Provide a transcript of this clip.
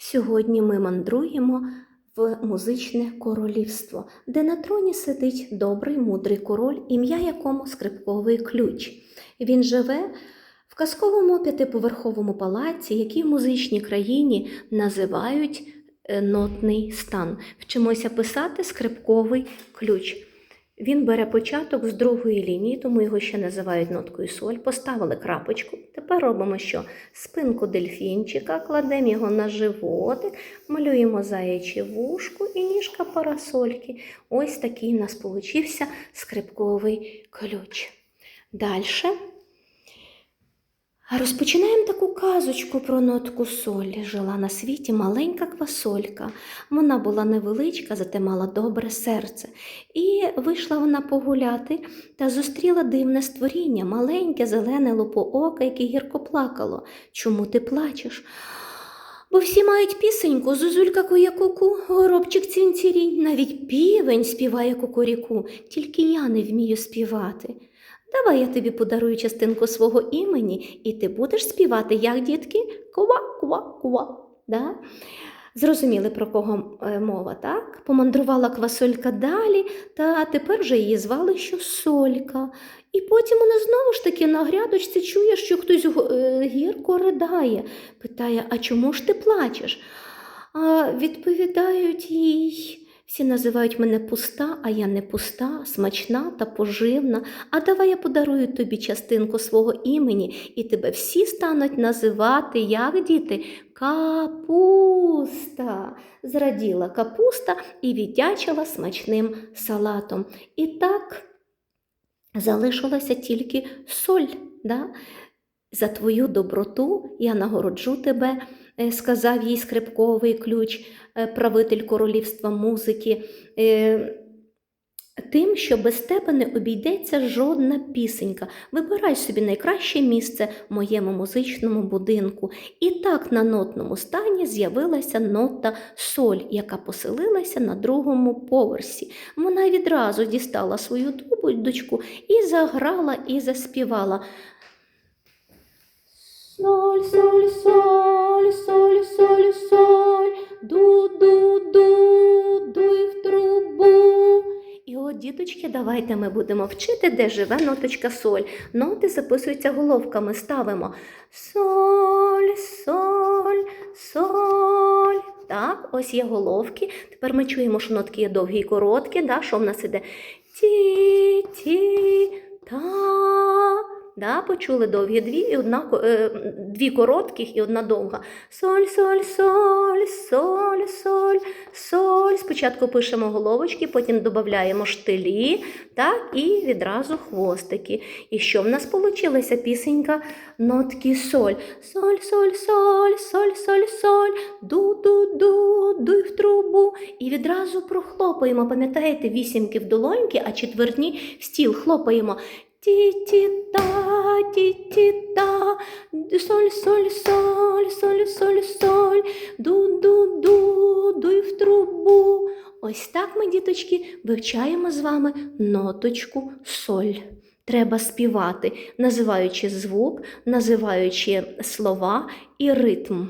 Сьогодні ми мандруємо в музичне королівство, де на троні сидить добрий мудрий король, ім'я якому скрипковий ключ. Він живе в казковому п'ятиповерховому палаці, який в музичній країні називають е, нотний стан. Вчимося писати скрипковий ключ. Він бере початок з другої лінії, тому його ще називають ноткою соль. Поставили крапочку. Тепер робимо що? Спинку дельфінчика, кладемо його на животик, малюємо заячі вушку і ніжка парасольки. Ось такий у нас получився скрипковий ключ. Далі. Розпочинаємо таку казочку про нотку солі. Жила на світі маленька квасолька. Вона була невеличка, зате мала добре серце. І вийшла вона погуляти та зустріла дивне створіння, маленьке, зелене лопооке, яке гірко плакало. Чому ти плачеш? Бо всі мають пісеньку, зозулька кує куку, горобчик цвінцірінь, навіть півень співає кукуріку, тільки я не вмію співати. Давай я тобі подарую частинку свого імені, і ти будеш співати, як дітки? Ква-ква-ква. Да? Зрозуміли, про кого е, мова, так? Помандрувала квасолька далі, та тепер вже її звали що Солька. І потім вона знову ж таки на грядочці чує, що хтось е, гірко ридає. Питає, а чому ж ти плачеш? А відповідають їй. Всі називають мене пуста, а я не пуста, смачна та поживна. А давай я подарую тобі частинку свого імені, і тебе всі стануть називати, як діти, капуста. Зраділа капуста і віддячила смачним салатом. І так залишилася тільки соль. Да? За твою доброту я нагороджу тебе, сказав їй скрипковий ключ, е, правитель королівства музики, е, тим, що без тебе не обійдеться жодна пісенька. Вибирай собі найкраще місце в моєму музичному будинку. І так на нотному стані з'явилася нота соль, яка поселилася на другому поверсі. Вона відразу дістала свою дудочку і заграла, і заспівала. Соль, соль, соль, І от, діточки, давайте ми будемо вчити, де живе ноточка соль. Ноти записуються головками, ставимо соль, соль, соль. Так, ось є головки. Тепер ми чуємо, що нотки є довгі і короткі. Да? Що в нас іде? Ті, ті, та. Да, почули довгі дві, і одна, е, дві коротких і одна довга. Соль, соль, соль, соль, соль, соль. Спочатку пишемо головочки, потім додаємо штилі, так, і відразу хвостики. І що в нас вийшла пісенька нотки соль. Соль, соль, соль, соль, соль, соль, ду, ду, ду, дуй в трубу. І відразу прохлопаємо. Пам'ятаєте, вісімки в долоньки, а четвертні в стіл хлопаємо. Ті-ті-та, Ось так ми, діточки, вивчаємо з вами ноточку соль. Треба співати, називаючи звук, називаючи слова і ритм.